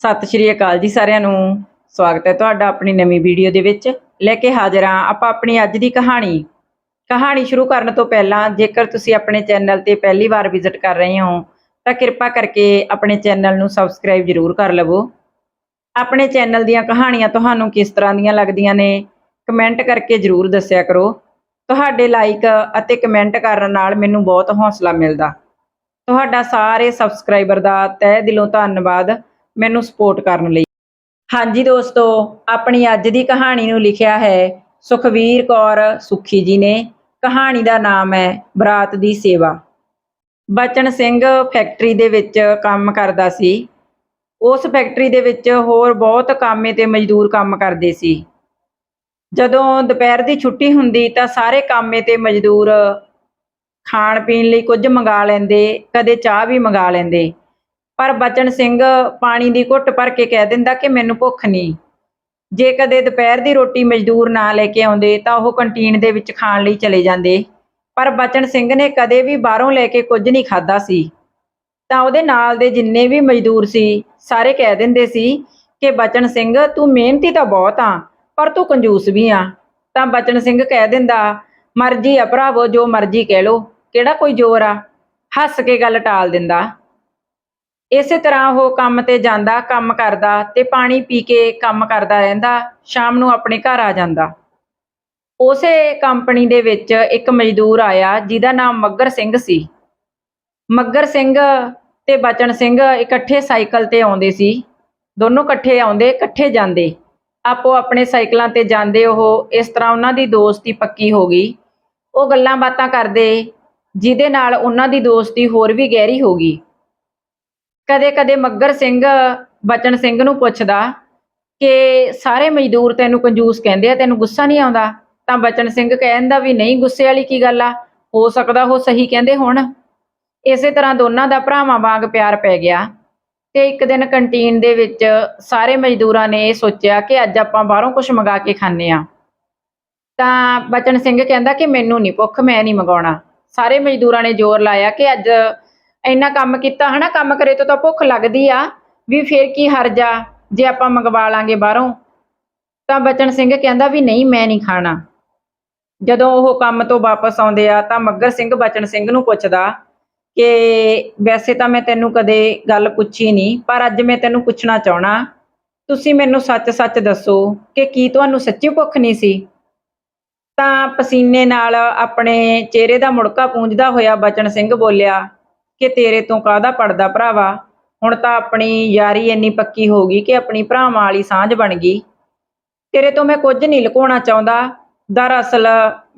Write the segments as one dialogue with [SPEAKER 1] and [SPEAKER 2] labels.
[SPEAKER 1] ਸਤਿ ਸ਼੍ਰੀ ਅਕਾਲ ਜੀ ਸਾਰਿਆਂ ਨੂੰ। ਸਵਾਗਤ ਹੈ ਤੁਹਾਡਾ ਆਪਣੀ ਨਵੀਂ ਵੀਡੀਓ ਦੇ ਵਿੱਚ। ਲੈ ਕੇ ਹਾਜ਼ਰ ਹਾਂ ਆਪਾਂ ਆਪਣੀ ਅੱਜ ਦੀ ਕਹਾਣੀ। ਕਹਾਣੀ ਸ਼ੁਰੂ ਕਰਨ ਤੋਂ ਪਹਿਲਾਂ ਜੇਕਰ ਤੁਸੀਂ ਆਪਣੇ ਚੈਨਲ ਤੇ ਪਹਿਲੀ ਵਾਰ ਵਿਜ਼ਿਟ ਕਰ ਰਹੇ ਹੋ, ਤਾਂ ਕਿਰਪਾ ਕਰਕੇ ਆਪਣੇ ਚੈਨਲ ਨੂੰ ਸਬਸਕ੍ਰਾਈਬ ਜ਼ਰੂਰ ਕਰ ਲਵੋ। ਆਪਣੇ ਚੈਨਲ ਦੀਆਂ ਕਹਾਣੀਆਂ ਤੁਹਾਨੂੰ ਕਿਸ ਤਰ੍ਹਾਂ ਦੀਆਂ ਲੱਗਦੀਆਂ ਨੇ, ਕਮੈਂਟ ਕਰਕੇ ਜ਼ਰੂਰ ਦੱਸਿਆ ਕਰੋ। ਤੁਹਾਡੇ ਲਾਈਕ ਅਤੇ ਕਮੈਂਟ ਕਰਨ ਨਾਲ ਮੈਨੂੰ ਬਹੁਤ ਹੌਸਲਾ ਮਿਲਦਾ। ਤੁਹਾਡਾ ਸਾਰੇ ਸਬਸਕ੍ਰਾਈਬਰ ਦਾ ਤਹਿ ਦਿਲੋਂ ਧੰਨਵਾਦ। ਮੈਨੂੰ ਸਪੋਰਟ ਕਰਨ ਲਈ। ਹਾਂਜੀ ਦੋਸਤੋ, ਆਪਣੀ ਅੱਜ ਦੀ ਕਹਾਣੀ ਨੂੰ ਲਿਖਿਆ ਹੈ ਸੁਖਵੀਰ ਕੌਰ ਸੁਖੀ ਜੀ ਨੇ। ਕਹਾਣੀ ਦਾ ਨਾਮ ਹੈ ਬਰਾਤ ਦੀ ਸੇਵਾ। ਬਚਨ ਸਿੰਘ ਫੈਕਟਰੀ ਦੇ ਵਿੱਚ ਕੰਮ ਕਰਦਾ ਸੀ। ਉਸ ਫੈਕਟਰੀ ਦੇ ਵਿੱਚ ਹੋਰ ਬਹੁਤ ਕਾਮੇ ਤੇ ਮਜ਼ਦੂਰ ਕੰਮ ਕਰਦੇ ਸੀ। ਜਦੋਂ ਦੁਪਹਿਰ ਦੀ ਛੁੱਟੀ ਹੁੰਦੀ ਤਾਂ ਸਾਰੇ ਕਾਮੇ ਤੇ ਮਜ਼ਦੂਰ ਖਾਣ ਪੀਣ ਲਈ ਕੁਝ ਮੰਗਾ ਲੈਂਦੇ, ਕਦੇ ਚਾਹ ਵੀ ਮੰਗਾ ਲੈਂਦੇ। ਪਰ ਬਚਨ ਸਿੰਘ ਪਾਣੀ ਦੀ ਘੁੱਟ ਭਰ ਕੇ ਕਹਿ ਦਿੰਦਾ ਕਿ ਮੈਨੂੰ ਭੁੱਖ ਨਹੀਂ। ਜੇ ਕਦੇ ਦੁਪਹਿਰ ਦੀ ਰੋਟੀ ਮਜ਼ਦੂਰ ਨਾ ਲੈ ਕੇ ਆਉਂਦੇ ਤਾਂ ਉਹ ਕੰਟੀਨ ਦੇ ਵਿੱਚ ਖਾਣ ਲਈ ਚਲੇ ਜਾਂਦੇ। ਪਰ ਬਚਨ ਸਿੰਘ ਨੇ ਕਦੇ ਵੀ ਬਾਹਰੋਂ ਲੈ ਕੇ ਕੁਝ ਨਹੀਂ ਖਾਦਾ ਸੀ। ਤਾਂ ਉਹਦੇ ਨਾਲ ਦੇ ਜਿੰਨੇ ਵੀ ਮਜ਼ਦੂਰ ਸੀ, ਸਾਰੇ ਕਹਿ ਦਿੰਦੇ ਸੀ ਕਿ ਬਚਨ ਸਿੰਘ, ਤੂੰ ਮਿਹਨਤੀ ਤਾਂ ਬਹੁਤ ਆ, ਪਰ ਤੂੰ ਕੰਜੂਸ ਵੀ ਆ। ਤਾਂ ਬਚਨ ਸਿੰਘ ਕਹਿ ਦਿੰਦਾ, ਮਰਜ਼ੀ ਆ ਭਰਾਵੋ, ਜੋ ਮਰਜ਼ੀ ਕਹਿ ਲੋ ਕਿਹੜਾ ਕੋਈ ਜ਼ੋਰ ਆ? ਹੱਸ ਕੇ ਗੱਲ ਟਾਲ ਦਿੰਦਾ। ਇਸੇ ਤਰ੍ਹਾਂ ਉਹ ਕੰਮ ਤੇ ਜਾਂਦਾ, ਕੰਮ ਕਰਦਾ ਤੇ ਪਾਣੀ ਪੀ ਕੇ ਕੰਮ ਕਰਦਾ ਰਹਿੰਦਾ, ਸ਼ਾਮ ਨੂੰ ਆਪਣੇ ਘਰ ਆ ਜਾਂਦਾ। ਉਸੇ ਕੰਪਨੀ ਦੇ ਵਿੱਚ ਇੱਕ ਮਜ਼ਦੂਰ ਆਇਆ, ਜਿਹਦਾ ਨਾਮ ਮੱਗਰ ਸਿੰਘ ਸੀ। ਮੱਗਰ ਸਿੰਘ ਤੇ ਬਚਨ ਸਿੰਘ ਇਕੱਠੇ ਸਾਈਕਲ ਤੇ ਆਉਂਦੇ ਸੀ। ਦੋਨੋਂ ਇਕੱਠੇ ਆਉਂਦੇ, ਇਕੱਠੇ ਜਾਂਦੇ। ਆਪੋ ਆਪਣੇ ਸਾਈਕਲਾਂ ਤੇ ਜਾਂਦੇ, ਉਹ ਇਸ ਤਰ੍ਹਾਂ ਉਹਨਾਂ ਦੀ ਦੋਸਤੀ ਪੱਕੀ ਹੋ ਗਈ। ਉਹ ਗੱਲਾਂ ਬਾਤਾਂ ਕਰਦੇ, ਜਿਹਦੇ ਨਾਲ ਉਹਨਾਂ ਦੀ ਦੋਸਤੀ ਹੋਰ ਵੀ ਗਹਿਰੀ ਹੋ ਗਈ। ਕਦੇ-ਕਦੇ ਮੱਗਰ ਸਿੰਘ, ਬਚਨ ਸਿੰਘ ਨੂੰ ਪੁੱਛਦਾ ਕਿ ਸਾਰੇ ਮਜ਼ਦੂਰ ਤੈਨੂੰ ਕੰਜੂਸ ਕਹਿੰਦੇ ਆ, ਤੈਨੂੰ ਗੁੱਸਾ ਨਹੀਂ ਆਉਂਦਾ? ਤਾਂ ਬਚਨ ਸਿੰਘ ਕਹਿੰਦਾ ਵੀ, ਨਹੀਂ, ਗੁੱਸੇ ਵਾਲੀ ਕੀ ਗੱਲ ਆ? ਹੋ ਸਕਦਾ ਉਹ ਸਹੀ ਕਹਿੰਦੇ ਹੁਣ। ਇਸੇ ਤਰ੍ਹਾਂ ਦੋਨਾਂ ਦਾ ਭਰਾਵਾਂ ਵਾਂਗ ਪਿਆਰ ਪੈ ਗਿਆ ਤੇ ਇੱਕ ਦਿਨ ਕੰਟੀਨ ਦੇ ਵਿੱਚ ਸਾਰੇ ਮਜ਼ਦੂਰਾਂ ਨੇ ਇਹ ਸੋਚਿਆ ਕਿ ਅੱਜ ਆਪਾਂ ਬਾਹਰੋਂ ਕੁਝ ਮੰਗਾ ਕੇ ਖਾਣੇ ਆ ਤਾਂ ਬਚਨ ਸਿੰਘ ਕਹਿੰਦਾ ਕਿ ਮੈਨੂੰ ਨਹੀਂ ਭੁੱਖ, ਮੈਂ ਨਹੀਂ ਮੰਗਾਉਣਾ। ਸਾਰੇ ਮਜ਼ਦੂਰਾਂ ਨੇ ਜ਼ੋਰ ਲਾਇਆ ਕਿ ਅੱਜ ਇੰਨਾ ਕੰਮ ਕੀਤਾ ਹਨਾ, ਕੰਮ ਕਰੇ ਤੋਂ ਤਾਂ ਭੁੱਖ ਲੱਗਦੀ ਆ, ਵੀ ਫੇਰ ਕੀ ਹਰਜਾ ਜੇ ਆਪਾਂ ਮੰਗਵਾ ਲਾਂਗੇ ਬਾਹਰੋਂ। ਤਾਂ ਬਚਨ ਸਿੰਘ ਕਹਿੰਦਾ ਵੀ ਨਹੀਂ, ਮੈਂ ਨਹੀਂ ਖਾਣਾ। ਜਦੋਂ ਉਹ ਕੰਮ ਤੋਂ ਵਾਪਸ ਆਉਂਦੇ ਆ, ਤਾਂ ਮੱਗਰ ਸਿੰਘ ਬਚਨ ਸਿੰਘ ਨੂੰ ਪੁੱਛਦਾ ਕਿ ਵੈਸੇ ਤਾਂ ਮੈਂ ਤੈਨੂੰ ਕਦੇ ਗੱਲ ਪੁੱਛੀ ਨਹੀਂ, ਪਰ ਅੱਜ ਮੈਂ ਤੈਨੂੰ ਪੁੱਛਣਾ ਚਾਹਣਾ ਤੁਸੀਂ ਮੈਨੂੰ ਸੱਚ-ਸੱਚ ਦੱਸੋ ਕਿ ਕੀ ਤੁਹਾਨੂੰ ਸੱਚੀ ਭੁੱਖ ਨਹੀਂ ਸੀ? ਤਾਂ ਪਸੀਨੇ ਨਾਲ ਆਪਣੇ ਚਿਹਰੇ ਦਾ ਮੁੜਕਾ ਪੂੰਝਦਾ ਹੋਇਆ ਬਚਨ ਸਿੰਘ ਬੋਲਿਆ ਕਿ ਤੇਰੇ ਤੋਂ ਕਾਹਦਾ ਪੜਦਾ ਭਰਾਵਾ? ਹੁਣ ਤਾਂ ਆਪਣੀ ਯਾਰੀ ਇੰਨੀ ਪੱਕੀ ਹੋ ਗਈ ਕਿ ਆਪਣੀ ਭਰਾਵਾਂ ਵਾਲੀ ਸਾਂਝ ਬਣ ਗਈ। ਤੇਰੇ ਤੋਂ ਮੈਂ ਕੁਝ ਨਹੀਂ ਲੁਕਾਉਣਾ ਚਾਹੁੰਦਾ। ਦਰਅਸਲ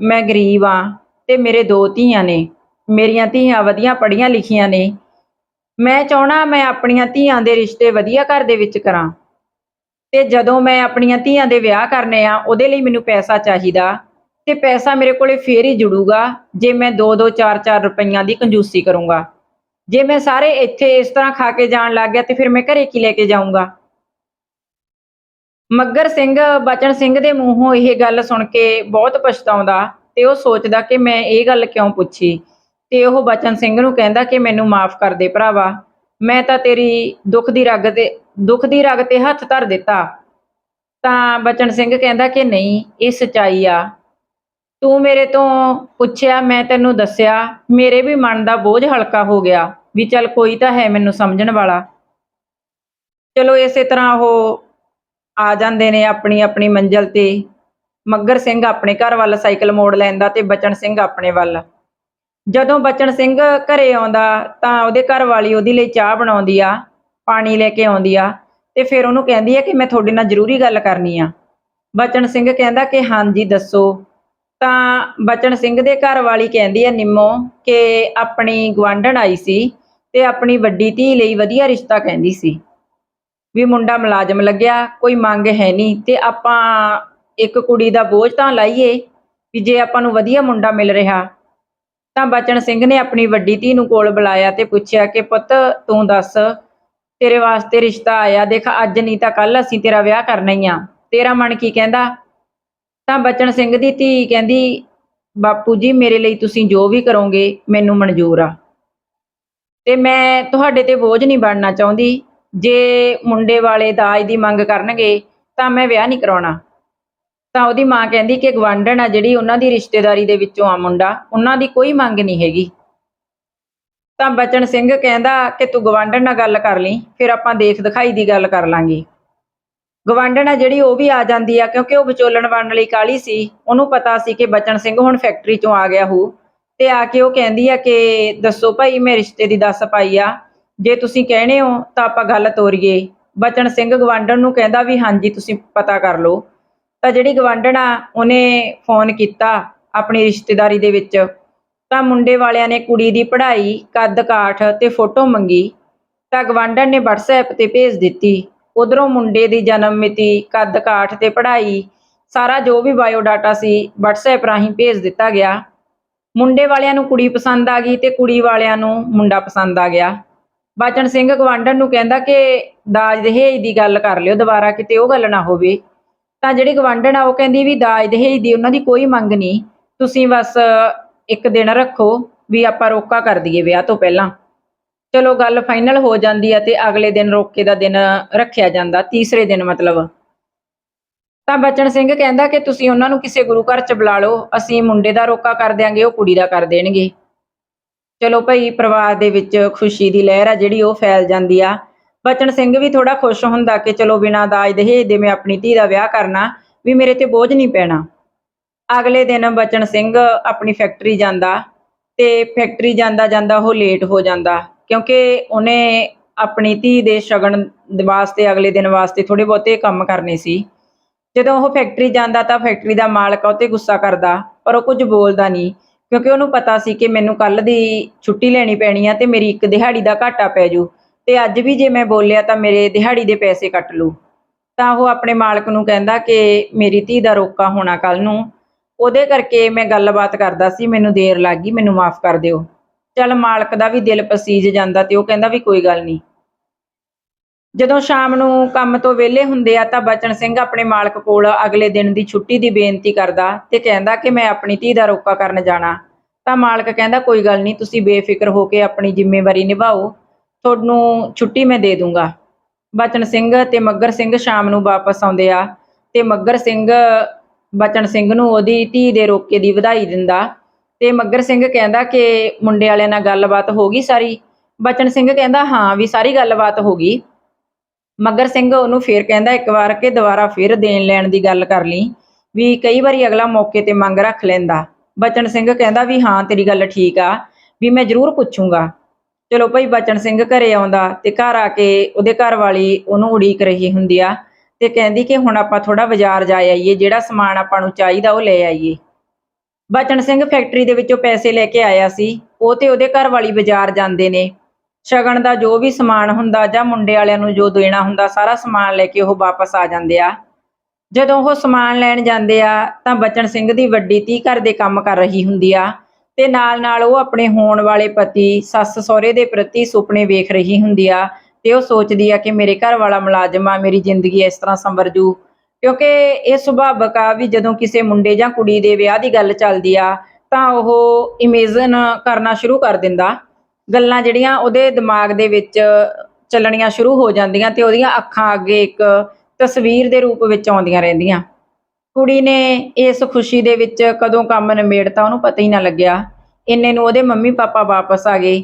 [SPEAKER 1] ਮੈਂ ਗਰੀਬ ਆ ਤੇ ਮੇਰੇ ਦੋ ਧੀਆਂ ਨੇ। ਮੇਰੀਆਂ ਧੀਆਂ ਵਧੀਆ ਪੜ੍ਹੀਆਂ ਲਿਖੀਆਂ ਨੇ। ਮੈਂ ਚਾਹਣਾ ਮੈਂ ਆਪਣੀਆਂ ਧੀਆਂ ਦੇ ਰਿਸ਼ਤੇ ਵਧੀਆ ਘਰ ਦੇ ਵਿੱਚ ਕਰਾਂ। ਤੇ ਜਦੋਂ ਮੈਂ ਆਪਣੀਆਂ ਧੀਆਂ ਦੇ ਵਿਆਹ ਕਰਨੇ ਆ, ਉਹਦੇ ਲਈ ਮੈਨੂੰ ਪੈਸਾ ਚਾਹੀਦਾ। ਤੇ ਪੈਸਾ ਮੇਰੇ ਕੋਲੇ ਫੇਰ ਹੀ ਜੁੜੂਗਾ, ਜੇ ਮੈਂ 2-2 4-4 ਰੁਪਈਆਂ ਦੀ ਕੰਜੂਸੀ ਕਰੂੰਗਾ। ਜੇ ਮੈਂ ਸਾਰੇ ਇੱਥੇ ਇਸ ਤਰ੍ਹਾਂ ਖਾ ਕੇ ਜਾਣ ਲੱਗ ਗਿਆ ਤੇ ਫਿਰ ਮੈਂ ਘਰੇ ਕੀ ਲੈ ਕੇ ਜਾਊਂਗਾ? ਮੱਗਰ ਸਿੰਘ, ਬਚਨ ਸਿੰਘ ਦੇ ਮੂੰਹੋਂ ਇਹ ਗੱਲ ਸੁਣ ਕੇ ਬਹੁਤ ਪਛਤਾਉਂਦਾ ਤੇ ਉਹ ਸੋਚਦਾ ਕਿ ਮੈਂ ਇਹ ਗੱਲ ਕਿਉਂ ਪੁੱਛੀ? ਤੇ ਉਹ ਬਚਨ ਸਿੰਘ ਨੂੰ ਕਹਿੰਦਾ ਕਿ ਮੈਨੂੰ ਮਾਫ ਕਰ ਦੇ ਭਰਾਵਾ, ਮੈਂ ਤਾਂ ਤੇਰੀ ਦੁੱਖ ਦੀ ਰਗ ਤੇ, ਦੁੱਖ ਦੀ ਰਗ ਤੇ ਹੱਥ ਧਰ ਦਿੱਤਾ। ਤਾਂ ਬਚਨ ਸਿੰਘ ਕਹਿੰਦਾ ਕਿ ਨਹੀਂ, ਇਹ ਸਚਾਈ ਆ। ਤੂੰ ਮੇਰੇ ਤੋਂ ਪੁੱਛਿਆ, ਮੈਂ ਤੈਨੂੰ ਦੱਸਿਆ, ਮੇਰੇ ਵੀ ਮਨ ਦਾ ਬੋਝ ਹਲਕਾ ਹੋ ਗਿਆ। ਵੀ ਚੱਲ ਕੋਈ ਤਾਂ ਹੈ ਮੈਨੂੰ ਸਮਝਣ ਵਾਲਾ। ਚਲੋ ਇਸੇ ਤਰ੍ਹਾਂ ਉਹ ਆ ਜਾਂਦੇ ਨੇ ਆਪਣੀ ਆਪਣੀ ਮੰਜ਼ਲ ਤੇ। ਮੱਗਰ ਸਿੰਘ ਆਪਣੇ ਘਰ ਵੱਲ ਸਾਈਕਲ ਮੋੜ ਲੈਂਦਾ ਤੇ ਬਚਨ ਸਿੰਘ ਆਪਣੇ ਵੱਲ। ਜਦੋਂ ਬਚਨ ਸਿੰਘ ਘਰੇ ਆਉਂਦਾ ਤਾਂ ਉਹਦੇ ਘਰ ਵਾਲੀ ਉਹਦੇ ਲਈ ਚਾਹ ਬਣਾਉਂਦੀ ਆ, ਪਾਣੀ ਲੈ ਕੇ ਆਉਂਦੀ ਆ ਤੇ ਫਿਰ ਉਹਨੂੰ ਕਹਿੰਦੀ ਆ ਕਿ ਮੈਂ ਤੁਹਾਡੇ ਨਾਲ ਜ਼ਰੂਰੀ ਗੱਲ ਕਰਨੀ ਆ। ਬਚਨ ਸਿੰਘ ਕਹਿੰਦਾ ਕਿ ਹਾਂਜੀ, ਦੱਸੋ। ਤਾਂ ਬਚਨ ਸਿੰਘ ਦੇ ਘਰ ਵਾਲੀ ਕਹਿੰਦੀ ਹੈ, ਨਿੰਮੋ, ਕਿ ਆਪਣੀ ਗਵਾਂਢਣ ਆਈ ਸੀ ਤੇ ਆਪਣੀ ਵੱਡੀ ਧੀ ਲਈ ਵਧੀਆ ਰਿਸ਼ਤਾ ਕਹਿੰਦੀ ਸੀ। ਵੀ ਮੁੰਡਾ ਮੁਲਾਜ਼ਮ ਲੱਗਿਆ, ਕੋਈ ਮੰਗ ਹੈ ਨਹੀਂ ਤੇ ਆਪਾਂ ਇੱਕ ਕੁੜੀ ਦਾ ਬੋਝ ਤਾਂ ਲਾਈਏ ਵੀ ਜੇ ਆਪਾਂ ਨੂੰ ਵਧੀਆ ਮੁੰਡਾ ਮਿਲ ਰਿਹਾ, ਤਾਂ ਬਚਨ ਸਿੰਘ ਨੇ ਆਪਣੀ ਵੱਡੀ ਧੀ ਨੂੰ ਕੋਲ ਬੁਲਾਇਆ ਤੇ ਪੁੱਛਿਆ ਕਿ ਪੁੱਤ ਤੂੰ ਦੱਸ, ਤੇਰੇ ਵਾਸਤੇ ਰਿਸ਼ਤਾ ਆਇਆ, ਦੇਖ ਅੱਜ ਨਹੀਂ ਤਾਂ ਕੱਲ ਅਸੀਂ ਤੇਰਾ ਵਿਆਹ ਕਰਨਾ ਹੀ ਆ। ਤੇਰਾ ਮਨ ਕੀ ਕਹਿੰਦਾ? ਤਾਂ ਬਚਨ ਸਿੰਘ ਦੀ ਧੀ ਕਹਿੰਦੀ, ਬਾਪੂ ਜੀ, ਮੇਰੇ ਲਈ ਤੁਸੀਂ ਜੋ ਵੀ ਕਰੋਗੇ, ਮੈਨੂੰ ਮਨਜ਼ੂਰ ਆ। ਤੇ ਮੈਂ ਤੁਹਾਡੇ ਤੇ ਬੋਝ ਨਹੀਂ ਬਣਨਾ ਚਾਹੁੰਦੀ। ਜੇ ਮੁੰਡੇ ਵਾਲੇ ਦਾਜ ਦੀ ਮੰਗ ਕਰਨਗੇ, ਤਾਂ ਮੈਂ ਵਿਆਹ ਨਹੀਂ ਕਰਾਉਣਾ। ਤਾਂ ਉਹਦੀ ਮਾਂ ਕਹਿੰਦੀ ਕਿ ਗਵਾਂਢਣ ਆ ਜਿਹੜੀ, ਉਹਨਾਂ ਦੀ ਰਿਸ਼ਤੇਦਾਰੀ ਦੇ ਵਿੱਚੋਂ ਆ ਮੁੰਡਾ, ਉਹਨਾਂ ਦੀ ਕੋਈ ਮੰਗ ਨਹੀਂ ਹੈਗੀ। ਤਾਂ ਬਚਨ ਸਿੰਘ ਕਹਿੰਦਾ ਕਿ ਤੂੰ ਗਵਾਂਢਣ ਨਾਲ ਗੱਲ ਕਰ ਲਈ, ਫਿਰ ਆਪਾਂ ਦੇਖ ਦਿਖਾਈ ਦੀ ਗੱਲ ਕਰ ਲਾਂਗੇ। ਗਵਾਂਢਣ ਆ ਜਿਹੜੀ, ਉਹ ਵੀ ਆ ਜਾਂਦੀ ਆ, ਕਿਉਂਕਿ ਉਹ ਵਿਚੋਲਣ ਬਣਨ ਲਈ ਕਾਲੀ ਸੀ। ਉਹਨੂੰ ਪਤਾ ਸੀ ਕਿ ਬਚਨ ਸਿੰਘ ਹੁਣ ਫੈਕਟਰੀ ਚੋਂ ਆ ਗਿਆ ਹੋ। ਤੇ ਆ ਕੇ ਉਹ ਕਹਿੰਦੀ ਆ ਕਿ, ਦੱਸੋ ਭਾਈ, ਮੈਂ ਰਿਸ਼ਤੇ ਦੀ ਦੱਸ ਪਾਈ ਆ। ਜੇ ਤੁਸੀਂ ਕਹਿਣੇ ਹੋ, ਤਾਂ ਆਪਾਂ ਗੱਲ ਤੋਰੀਏ। ਬਚਨ ਸਿੰਘ ਗਵਾਂਢਣ ਨੂੰ ਕਹਿੰਦਾ ਵੀ, ਹਾਂਜੀ, ਤੁਸੀਂ ਪਤਾ ਕਰ ਲਓ। ਤਾਂ ਜਿਹੜੀ ਗਵਾਂਢਣ ਆ, ਉਹਨੇ ਫੋਨ ਕੀਤਾ ਆਪਣੀ ਰਿਸ਼ਤੇਦਾਰੀ ਦੇ ਵਿੱਚ। ਤਾਂ ਮੁੰਡੇ ਵਾਲਿਆਂ ਨੇ ਕੁੜੀ ਦੀ ਪੜ੍ਹਾਈ ਕੱਦ ਕਾਠ ਤੇ ਫੋਟੋ ਮੰਗੀ। ਤਾਂ ਗਵਾਂਢਣ ਨੇ WhatsApp ਤੇ ਭੇਜ ਦਿੱਤੀ। ਉਧਰੋਂ ਮੁੰਡੇ ਦੀ ਜਨਮ ਮਿਤੀ, ਕੱਦ ਕਾਠ ਤੇ ਪੜ੍ਹਾਈ, ਸਾਰਾ ਜੋ ਵੀ ਬਾਇਓ ਸੀ WhatsApp ਰਾਹੀਂ ਭੇਜ ਦਿੱਤਾ ਗਿਆ। ਮੁੰਡੇ ਵਾਲਿਆਂ ਨੂੰ ਕੁੜੀ ਪਸੰਦ ਆ ਗਈ ਤੇ ਕੁੜੀ ਵਾਲਿਆਂ ਨੂੰ ਮੁੰਡਾ ਪਸੰਦ ਆ ਗਿਆ। ਬਚਨ ਸਿੰਘ ਗਵਾਂਢਣ ਨੂੰ ਕਹਿੰਦਾ ਕਿ ਦਾਜ ਦਹੇਜ ਦੀ ਗੱਲ ਕਰ ਲਿਓ, ਦੁਬਾਰਾ ਕਿਤੇ ਉਹ ਗੱਲ ਨਾ ਹੋਵੇ। ਤਾਂ ਜਿਹੜੀ ਗਵਾਂਢਣ ਆ, ਉਹ ਕਹਿੰਦੀ ਵੀ ਦਾਜ ਦਹੇਜ ਦੀ ਉਹਨਾਂ ਦੀ ਕੋਈ ਮੰਗ ਨਹੀਂ। ਤੁਸੀਂ ਬਸ ਇੱਕ ਦਿਨ ਰੱਖੋ ਵੀ ਆਪਾਂ ਰੋਕਾ ਕਰ ਦਈਏ ਵਿਆਹ ਤੋਂ ਪਹਿਲਾਂ। ਚਲੋ ਗੱਲ ਫਾਈਨਲ ਹੋ ਜਾਂਦੀ ਆ ਤੇ ਅਗਲੇ ਦਿਨ ਰੋਕੇ ਦਾ ਦਿਨ ਰੱਖਿਆ ਜਾਂਦਾ, ਤੀਸਰੇ ਦਿਨ ਮਤਲਬ। ਤਾਂ ਬਚਨ ਸਿੰਘ ਕਹਿੰਦਾ ਕਿ ਤੁਸੀਂ ਉਹਨਾਂ ਨੂੰ ਕਿਸੇ ਗੁਰੂ ਘਰ ਚ ਬੁਲਾ ਲਓ, ਅਸੀਂ ਮੁੰਡੇ ਦਾ ਰੋਕਾ ਕਰ ਦਿਆਂਗੇ, ਉਹ ਕੁੜੀ ਦਾ ਕਰ ਦੇਣਗੇ। ਚਲੋ ਭਾਈ, ਪਰਿਵਾਰ ਦੇ ਵਿੱਚ ਖੁਸ਼ੀ ਦੀ ਲਹਿਰ ਆ ਜਿਹੜੀ ਉਹ ਫੈਲ ਜਾਂਦੀ ਆ। ਬਚਨ ਸਿੰਘ ਵੀ ਥੋੜਾ ਖੁਸ਼ ਹੁੰਦਾ ਕਿ ਚਲੋ ਬਿਨਾਂ ਦਾਜ ਦਹੇਜ ਦੇ ਮੈਂ ਆਪਣੀ ਧੀ ਦਾ ਵਿਆਹ ਕਰਨਾ, ਵੀ ਮੇਰੇ ਤੇ ਬੋਝ ਨਹੀਂ ਪੈਣਾ। ਅਗਲੇ ਦਿਨ ਬਚਨ ਸਿੰਘ ਆਪਣੀ ਫੈਕਟਰੀ ਜਾਂਦਾ ਤੇ ਫੈਕਟਰੀ ਜਾਂਦਾ ਜਾਂਦਾ ਉਹ ਲੇਟ ਹੋ ਜਾਂਦਾ। ਕਿਉਂਕਿ ਉਹਨੇ ਆਪਣੀ ਧੀ ਦੇ ਸ਼ਗਨ ਵਾਸਤੇ, ਅਗਲੇ ਦਿਨ ਵਾਸਤੇ ਥੋੜੇ ਬਹੁਤੇ ਕੰਮ ਕਰਨੇ ਸੀ। ਜਦੋਂ ਉਹ ਫੈਕਟਰੀ ਜਾਂਦਾ ਤਾਂ ਫੈਕਟਰੀ ਦਾ ਮਾਲਕ ਉਹ 'ਤੇ ਗੁੱਸਾ ਕਰਦਾ, ਪਰ ਉਹ ਕੁਝ ਬੋਲਦਾ ਨਹੀਂ। ਕਿਉਂਕਿ ਉਹਨੂੰ ਪਤਾ ਸੀ ਕਿ ਮੈਨੂੰ ਕੱਲ ਦੀ ਛੁੱਟੀ ਲੈਣੀ ਪੈਣੀ ਆ ਤੇ ਮੇਰੀ ਇੱਕ ਦਿਹਾੜੀ ਦਾ ਘਾਟਾ ਪੈ ਜੂ। ਤੇ ਅੱਜ ਵੀ ਜੇ ਮੈਂ ਬੋਲਿਆ ਤਾਂ ਮੇਰੇ ਦਿਹਾੜੀ ਦੇ ਪੈਸੇ ਕੱਟ ਲੂ। ਤਾਂ ਉਹ ਆਪਣੇ ਮਾਲਕ ਨੂੰ ਕਹਿੰਦਾ ਕਿ ਮੇਰੀ ਧੀ ਦਾ ਰੋਕਾ ਹੋਣਾ ਕੱਲ ਨੂੰ। ਉਹਦੇ ਕਰਕੇ ਮੈਂ ਗੱਲਬਾਤ ਕਰਦਾ ਸੀ, ਮੈਨੂੰ ਦੇਰ ਲੱਗ ਗਈ, ਮੈਨੂੰ ਮਾਫ ਕਰ ਦਿਓ। ਚੱਲ ਮਾਲਕ ਦਾ ਵੀ ਦਿਲ ਪਸੀਜ ਜਾਂਦਾ ਤੇ ਉਹ ਕਹਿੰਦਾ ਵੀ ਕੋਈ ਗੱਲ ਨਹੀਂ। ਜਦੋਂ ਸ਼ਾਮ ਨੂੰ ਕੰਮ ਤੋਂ ਵਿਹਲੇ ਹੁੰਦੇ ਆ ਤਾਂ ਬਚਨ ਸਿੰਘ ਆਪਣੇ ਮਾਲਕ ਕੋਲ ਅਗਲੇ ਦਿਨ ਦੀ ਛੁੱਟੀ ਦੀ ਬੇਨਤੀ ਕਰਦਾ ਤੇ ਕਹਿੰਦਾ ਕਿ ਮੈਂ ਆਪਣੀ ਧੀ ਦਾ ਰੋਕਾ ਕਰਨ ਜਾਣਾ। ਤਾਂ ਮਾਲਕ ਕਹਿੰਦਾ, ਕੋਈ ਗੱਲ ਨਹੀਂ, ਤੁਸੀਂ ਬੇਫਿਕਰ ਹੋ ਕੇ ਆਪਣੀ ਜ਼ਿੰਮੇਵਾਰੀ ਨਿਭਾਓ। ਤੁਹਾਨੂੰ ਛੁੱਟੀ ਮੈਂ ਦੇ ਦੂੰਗਾ। ਬਚਨ ਸਿੰਘ ਤੇ ਮੱਗਰ ਸਿੰਘ ਸ਼ਾਮ ਨੂੰ ਵਾਪਸ ਆਉਂਦੇ ਆ ਤੇ ਮੱਗਰ ਸਿੰਘ ਬਚਨ ਸਿੰਘ ਨੂੰ ਉਹਦੀ ਧੀ ਦੇ ਰੋਕੇ ਦੀ ਵਧਾਈ ਦਿੰਦਾ। ਤੇ ਮੱਗਰ ਸਿੰਘ ਕਹਿੰਦਾ ਕਿ ਮੁੰਡੇ ਵਾਲਿਆਂ ਨਾਲ ਗੱਲਬਾਤ ਹੋ ਗਈ ਸਾਰੀ। ਬਚਨ ਸਿੰਘ ਕਹਿੰਦਾ, ਹਾਂ ਵੀ ਸਾਰੀ ਗੱਲਬਾਤ ਹੋ ਗਈ। ਮੱਗਰ ਸਿੰਘ ਉਹਨੂੰ ਫੇਰ ਕਹਿੰਦਾ, ਇੱਕ ਵਾਰ ਕਿ ਦੁਬਾਰਾ ਫੇਰ ਦੇਣ ਲੈਣ ਦੀ ਗੱਲ ਕਰ ਲਈ ਵੀ ਕਈ ਵਾਰੀ ਅਗਲਾ ਮੌਕੇ ਤੇ ਮੰਗ ਰੱਖ ਲੈਂਦਾ। ਬਚਨ ਸਿੰਘ ਕਹਿੰਦਾ ਵੀ, ਹਾਂ ਤੇਰੀ ਗੱਲ ਠੀਕ ਆ ਵੀ ਮੈਂ ਜ਼ਰੂਰ ਪੁੱਛੂੰਗਾ। ਚਲੋ ਭਾਈ ਬਚਨ ਸਿੰਘ ਘਰੇ ਆਉਂਦਾ ਤੇ ਘਰ ਆ ਕੇ ਉਹਦੇ ਘਰ ਵਾਲੀ ਉਹਨੂੰ ਉਡੀਕ ਰਹੀ ਹੁੰਦੀ ਆ ਤੇ ਕਹਿੰਦੀ ਕਿ ਹੁਣ ਆਪਾਂ ਥੋੜਾ ਬਾਜ਼ਾਰ ਜਾ ਆਈਏ, ਜਿਹੜਾ ਸਮਾਨ ਆਪਾਂ ਨੂੰ ਚਾਹੀਦਾ ਉਹ ਲੈ ਆਈਏ। ਬਚਨ ਸਿੰਘ ਫੈਕਟਰੀ ਦੇ ਵਿੱਚੋਂ ਪੈਸੇ ਲੈ ਕੇ ਆਇਆ ਸੀ। ਉਹ ਤੇ ਉਹਦੇ ਘਰ ਵਾਲੀ ਬਾਜ਼ਾਰ ਜਾਂਦੇ ਨੇ। ਸ਼ਗਨ ਦਾ ਜੋ ਵੀ ਸਮਾਨ ਹੁੰਦਾ ਜਾਂ ਮੁੰਡੇ ਵਾਲਿਆਂ ਨੂੰ ਜੋ ਦੇਣਾ ਹੁੰਦਾ, ਸਾਰਾ ਸਮਾਨ ਲੈ ਕੇ ਉਹ ਵਾਪਸ ਆ ਜਾਂਦੇ ਆ। ਜਦੋਂ ਉਹ ਸਮਾਨ ਲੈਣ ਜਾਂਦੇ ਆ, ਤਾਂ ਬਚਨ ਸਿੰਘ ਦੀ ਵੱਡੀ ਧੀ ਘਰ ਦੇ ਕੰਮ ਕਰ ਰਹੀ ਹੁੰਦੀ ਆ। ਤੇ ਨਾਲ ਨਾਲ ਉਹ ਆਪਣੇ ਹੋਣ ਵਾਲੇ ਪਤੀ, ਸੱਸ ਸਹੁਰੇ ਦੇ ਪ੍ਰਤੀ ਸੁਪਨੇ ਵੇਖ ਰਹੀ ਹੁੰਦੀ ਆ। ਤੇ ਉਹ ਸੋਚਦੀ ਆ ਕਿ ਮੇਰੇ ਘਰ ਵਾਲਾ ਮੁਲਾਜ਼ਮ ਆ, ਮੇਰੀ ਜ਼ਿੰਦਗੀ ਇਸ ਤਰ੍ਹਾਂ ਸੰਵਰ ਜੂ। ਕਿਉਂਕਿ ਇਹ ਸੁਭਾਵਕ ਆ ਵੀ ਜਦੋਂ ਕਿਸੇ ਮੁੰਡੇ ਜਾਂ ਕੁੜੀ ਦੇ ਵਿਆਹ ਦੀ ਗੱਲ ਚੱਲਦੀ ਆ, ਤਾਂ ਉਹ ਇਮੇਜਨ ਕਰਨਾ ਸ਼ੁਰੂ ਕਰ ਦਿੰਦਾ। ਗੱਲਾਂ ਜਿਹੜੀਆਂ ਉਹਦੇ ਦਿਮਾਗ ਦੇ ਵਿੱਚ ਚੱਲਣੀਆਂ ਸ਼ੁਰੂ ਹੋ ਜਾਂਦੀਆਂ ਤੇ ਉਹਦੀਆਂ ਅੱਖਾਂ ਅੱਗੇ ਇੱਕ ਤਸਵੀਰ ਦੇ ਰੂਪ ਵਿੱਚ ਆਉਂਦੀਆਂ ਰਹਿੰਦੀਆਂ। ਕੁੜੀ ਨੇ ਇਸ ਖੁਸ਼ੀ ਦੇ ਵਿੱਚ ਕਦੋਂ ਕੰਮ ਨਿਮੇੜਤਾ ਉਹਨੂੰ ਪਤਾ ਹੀ ਨਾ ਲੱਗਿਆ। ਇੰਨੇ ਨੂੰ ਉਹਦੇ ਮੰਮੀ ਪਾਪਾ ਵਾਪਸ ਆ ਗਏ